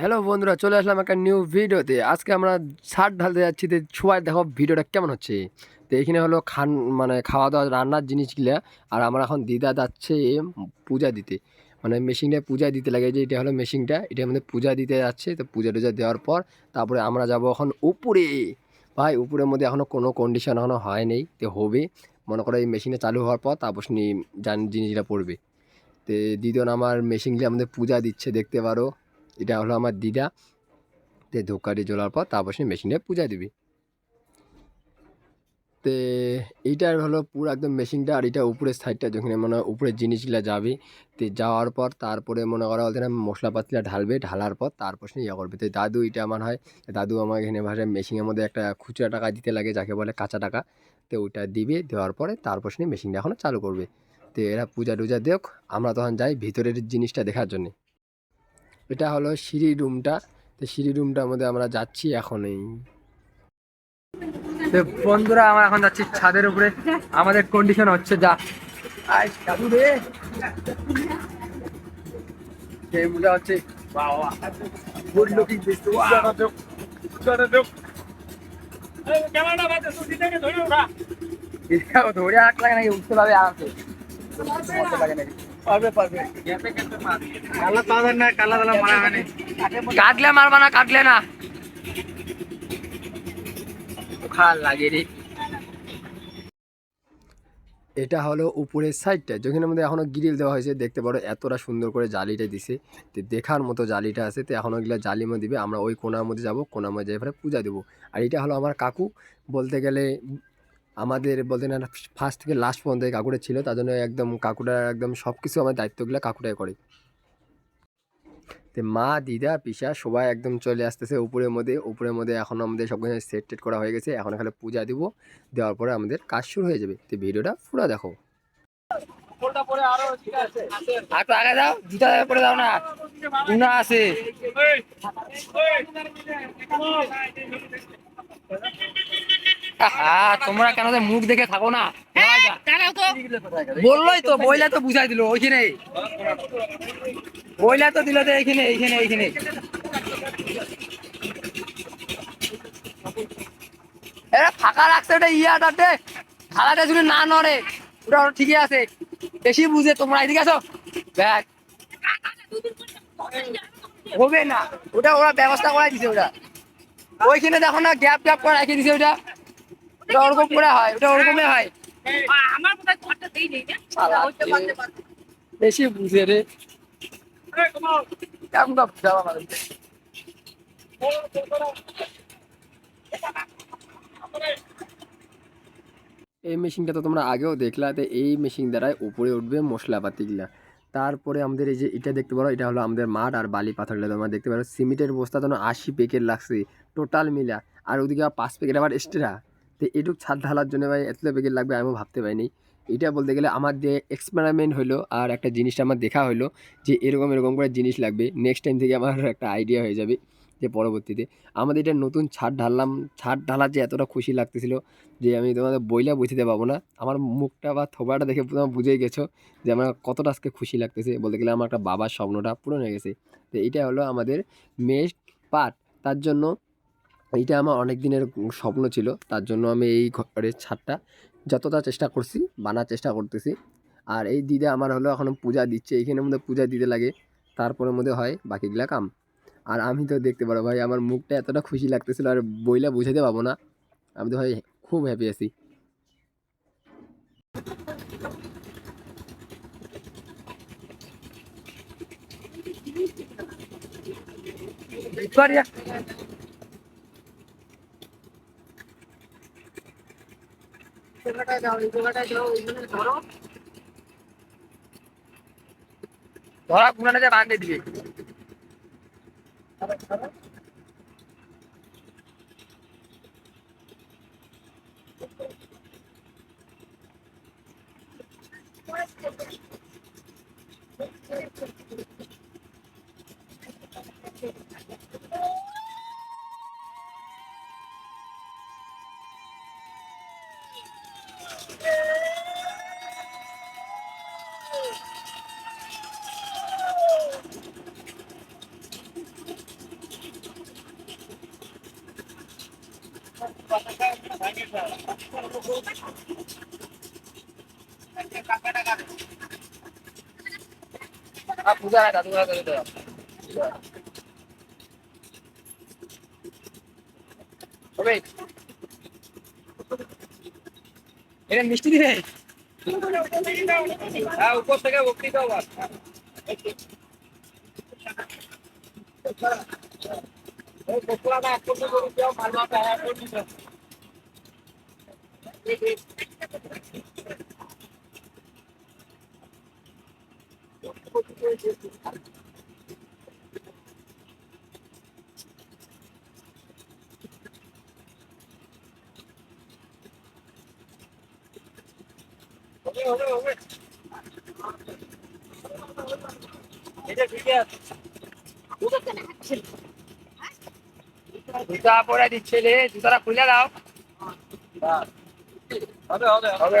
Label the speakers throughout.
Speaker 1: Hello বন্ধুরা, চলে আসলাম একটা নিউ ভিডিওতে আজকে আমরা ছাদ ঢালতে যাচ্ছি, তো সবাই দেখো ভিডিওটা কেমন হচ্ছে। তো এখানে হলো খান মানে খাওয়া দাওয়া রান্নার জিনিসগুলো। আর আমরা এখন দিদা যাচ্ছে পূজা দিতে। মানে মেশিনটা পূজা দিতে লাগে, যে এটা হলো মেশিনটা এটা মধ্যে পূজা দিতে যাচ্ছে, তো পূজা টুজা দেওয়ার পর তারপরে আমরা যাব এখন উপরে। ভাই, উপরের মধ্যে এখনও কোনো কন্ডিশন এখনও হয়নি তো হবে। মনে করো এই মেশিনটা চালু হওয়ার পর তারপর জান, জিনিসটা পড়বে। তো দিদন আমার মেশিনগুলি আমাদের পূজা দিচ্ছে, দেখতে পারো। এটা হলো আমার দিদা। তে ধূপকাঠি জ্বলার পর তারপর সে মেশিনে পূজা দিবি। তে এইটার হলো পুরো একদম মেশিনটা আর এটা উপরের সাইডটা যেখানে মনে হয় উপরের জিনিসগুলো যাবে। তো যাওয়ার পর তারপরে মনে করা বলতে না মশলাপাতিটা ঢালবে, ঢালার পর তারপর সে ইয়ে করবে। তো দাদু এটা আমার হয় দাদু আমার এখানে ভাষায় মেশিনের মধ্যে একটা খুচরা টাকা দিতে লাগে, যাকে বলে কাঁচা টাকা। তো ওইটা দিবে, দেওয়ার পরে তারপর সে মেশিনটা এখনও চালু করবে। তো এরা পূজা টুজা দেখ আমরা তখন যাই ভিতরের জিনিসটা দেখার জন্যে। এটা হলো সিঁড়ি রুমটা তো সিঁড়ি রুমটার মধ্যে আমরা যাচ্ছি এখনই। বন্ধুরা আমরা এখন যাচ্ছি ছাদের উপরে। আমাদের কন্ডিশন হচ্ছে যা। হচ্ছে গুড লুকিং ধরে আট লাগে নাকি? উঠতে পারবে আরামসে মজা লাগে নাকি? পারবে পারবে। কাটলে মারবা না কাটলে না। লাগে রে। এটা হলো উপরের সাইডটা। যেখানে মধ্যে এখনও গ্রিল দেওয়া হয়েছে। দেখতে পারো এতটা সুন্দর করে জালিটা দিছে। তো দেখার মতো জালিটা আছে। তো এখনও ওইগুলো জালির মধ্যে দিবে। আমরা ওই কোনার মধ্যে যাব। কোনার মধ্যে যাই পূজা দেবো। আর এটা হলো আমার কাকু। বলতে গেলে আমাদের বলতে না ফার্স্ট থেকে লাস্ট পর্যন্ত কাকুটা ছিল। তার জন্য একদম কাকুটা একদম সব কিছু আমার দায়িত্বগুলো কাকুটাই করে। তো মা দিদা পিসা সবাই একদম চলে আসতেছে উপরের মধ্যে। উপরের মধ্যে এখন আমাদের সব কিছু সেট টেট করা হয়ে গেছে। এখন এখানে পূজা দিব। দেওয়ার পরে আমাদের কাজ শুরু হয়ে যাবে। তো ভিডিওটা পুরো দেখো। আর আগে দাও জুতা পরে দাও না। উনা আছে। তোমরা কেন মুখ দেখে থাকো না? বললোই তো বইলা তো বুঝাই দিল ওইখানে বইলা তো দিল তো এইখানে এইখানে এইখানে। এরা ফাঁকা রাখছে ওটা ইয়াটাতে খালাটা যদি না নড়ে ওটা ঠিকই আছে। বেশি বুঝে তোমরা এদিকে আসো। ব্যাগ হবে না। ওটা ওরা ব্যবস্থা করে দিছে ওটা। ওইখানে দেখো না গ্যাপ গ্যাপ করে রেখে দিছে ওটা। ওটা ওরকম করে হয় ওটা ওরকমই হয়। বেশি বুঝে রে কেমন কাপ যাওয়া মানে এই মেশিনটা তো তোমরা আগেও দেখলা এই মেশিন দ্বারাই উপরে উঠবে মশলাপাতিগুলা। তারপরে আমাদের এই যে এটা দেখতে পারো, এটা হলো আমাদের মাঠ আর বালি পাথরগুলো। তোমরা দেখতে পারো, সিমেন্টের বস্তা তো আশি প্যাকেট লাগছে টোটাল মিলা। আর ওদিকে পাঁচ প্যাকেট আবার এক্সট্রা তো এটুক ছাদ ঢালার জন্য ভাই এত প্যাকেট লাগবে আমিও ভাবতে পারিনি। এটা বলতে গেলে আমার যে এক্সপেরিমেন্ট হলো আর একটা জিনিসটা আমার দেখা হলো যে এরকম এরকম করে জিনিস লাগবে। নেক্সট টাইম থেকে আমার একটা আইডিয়া হয়ে যাবে যে পরবর্তীতে। আমাদের এটা নতুন ছাদ ঢাললাম, ছাদ ঢালার যে এতটা খুশি লাগতেছিল যে আমি তোমাদের বইলা বুঝতে পাবো না। আমার মুখটা বা থোবাটা দেখে তোমরা বুঝেই গেছো যে আমার কতটা আজকে খুশি লাগতেছে। বলতে গেলে আমার একটা বাবার স্বপ্নটা পূরণ হয়ে গেছে। তো এইটা হলো আমাদের মেষ পাট। তার জন্য এইটা আমার অনেক দিনের স্বপ্ন ছিল। তার জন্য আমি এই ঘরের ছাদটা যতটা চেষ্টা করছি, বানার চেষ্টা করতেছি। আর এই দিদা আমার হলো এখন পূজা দিচ্ছে এইখানের মধ্যে পূজা দিতে লাগে তারপরের মধ্যে হয় বাকিগুলা কাম। আর আমি তো দেখতে পারো ভাই, আমার মুখটা এতটা খুশি লাগতেছিল আর বইলা বুঝাতে পাবো না। আমি তো ভাই খুব হ্যাপি আছি। Victoria. ধরা। কুনাটা বাঁধে দিবে। পূজা হয় দাদু ভাই করে দেওয়া এটা মিষ্টি দিবে হ্যাঁ উপর থেকে বকরি দাও বাস ওই বকরা না এক করে করে দাও ভালো হবে এক করে দিতে হবে হবে হবে এটা ঠিক আছে জুতা পরে দিচ্ছে রে জুতাটা খুলে দাও। হবে হবে হবে।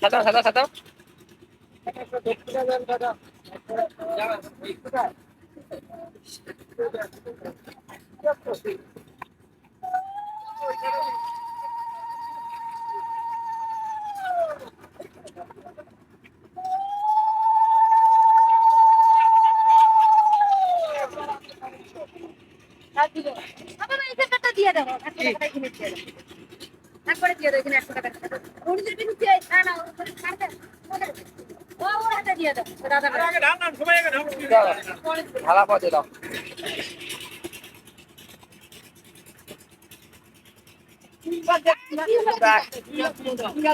Speaker 1: সাঁতাও সাঁতাও সাঁতাও।
Speaker 2: বাবা এই দিয়ে দাও একশো টাকা এখানে দিয়ে দাও একবারে দিয়ে দাও এখানে একশো টাকা উনিশের বিন্দু না না ও ওর হাতে দিয়ে দাও দাদা
Speaker 1: ভালা পথে দাও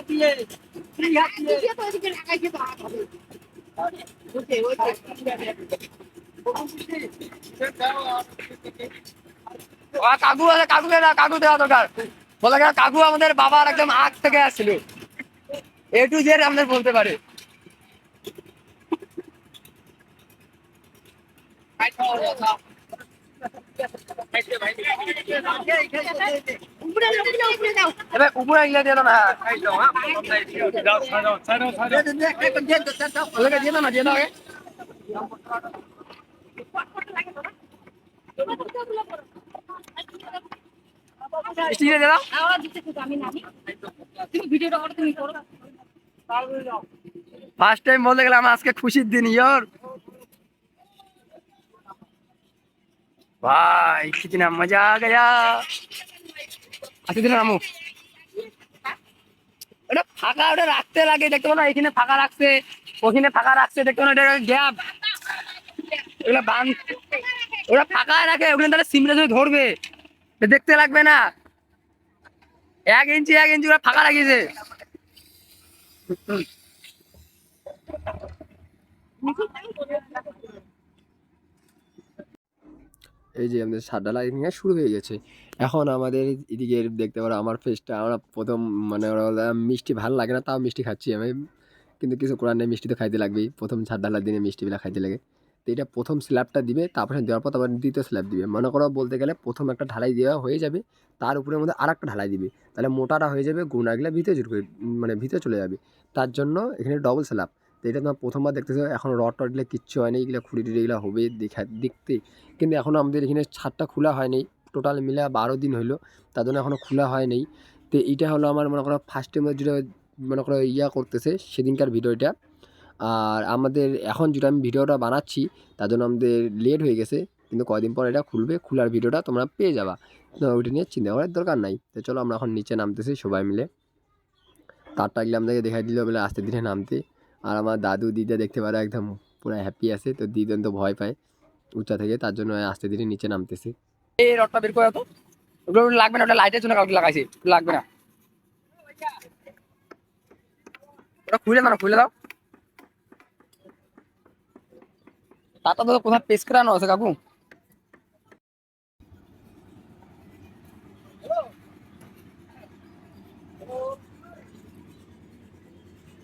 Speaker 2: দিয়ে
Speaker 1: কাকু আছে কাকুকে দাও কাকু দেওয়া দরকার। বলে গেল কাকু আমাদের বাবার একদম আগ থেকে আসছিল। এ টু জেড আমাদের বলতে পারে।
Speaker 2: উপরে দাও উপরে দাও
Speaker 1: এবার উপরে ইলে দিয়ে দাও না দিয়ে দাও না দিয়ে দাও ফার্স্ট টাইম বলতে গেলাম আজকে খুশির দিন, ইয়র। ভাই, কিতনা মজা গয়া। আচ্ছা দিন নামু ওটা ফাঁকা, ওটা রাখতে লাগে, দেখতে না এখানে ফাঁকা রাখছে, ওখানে ফাঁকা রাখছে, দেখতে না, এটা গ্যাপ ওগুলা বান ওরা ফাঁকা রাখে ওখানে তাহলে সিমটা ধরে ধরবে। দেখতে লাগবে না। এক ইঞ্চি এক ইঞ্চি ওরা ফাঁকা রাখিয়েছে। এই যে আমাদের সাদা লাইটিং শুরু হয়ে গেছে। এখন আমাদের এদিকে দেখতে পারো আমার ফেসটা আমরা প্রথম মানে ওরা মিষ্টি ভালো লাগে না, তাও মিষ্টি খাচ্ছি আমি। কিন্তু কিছু করার নেই, মিষ্টি তো খাইতে লাগবেই। প্রথম ডালার দিনে মিষ্টিগুলো খাইতে লাগে। তো এটা প্রথম স্ল্যাবটা দিবে, তারপরে দেওয়ার পর তারপর দ্বিতীয় স্ল্যাব দিবে। মনে করো বলতে গেলে প্রথম একটা ঢালাই দেওয়া হয়ে যাবে, তার উপরের মধ্যে আর একটা ঢালাই দিবে। তাহলে মোটাটা হয়ে যাবে গুণাগুলো ভিতরে জুড়বে মানে ভিতরে চলে যাবে। তার জন্য এখানে ডবল স্ল্যাব তো এটা তোমার প্রথমবার দেখতেছো, এখন রড টড টডগুলো কিচ্ছু হয়নি এগুলো খুঁড়ি টুড়ি এগুলো হবে দেখা, দেখতে। কিন্তু এখনও আমাদের এখানে ছাদটা খোলা হয়নি টোটাল মিলে বারো দিন হলো, তার জন্য এখনও খোলা হয়নি তো এইটা হলো আমার মনে করো ফার্স্ট টাইম যেটা মনে করো ইয়া করতেছে, সেদিনকার ভিডিওটা। আর আমাদের এখন যেটা আমি ভিডিওটা বানাচ্ছি, তার জন্য আমাদের লেট হয়ে গেছে, কিন্তু কদিন পর এটা খুলবে, খোলার ভিডিওটা তোমরা পেয়ে যাবা। ওইটা নিয়ে চিন্তা করার দরকার নাই। তো চলো আমরা এখন নিচে নামতেছি সবাই মিলে। তারটা গেলে আমাদেরকে দেখাই দিল বলে আস্তে ধীরে নামতে। আর আমার দাদু, দিদা দেখতে পারে একদম পুরো হ্যাপি আছে, তো দিদন তো ভয় পায় উঁচা থেকে, তার জন্য আস্তে ধীরে নিচে নামতেছে। এই রডটা বের করে তো। লাগবে না, ওটা লাইটের জন্য কাউকে লাগাইছি, লাগবে না। ওটা খুলে দাও খুলে দাও। তাতা তো কোথায় পেস করানো আছে, কাকু।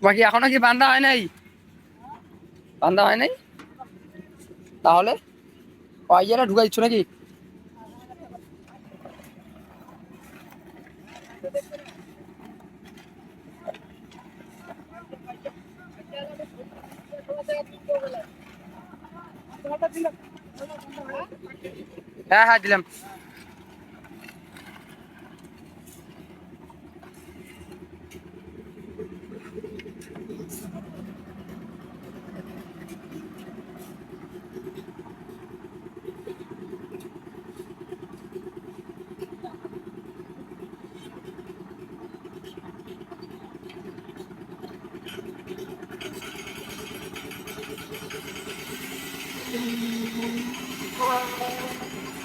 Speaker 1: বাকি এখনও কি বান্ধা হয় নাই? বান্ধা হয় নাই? তাহলে? পাইয়ারা ঢুকাই দিচ্ছ নাকি?
Speaker 3: হ্যাঁ হ্যাঁ দিলাম Thank you.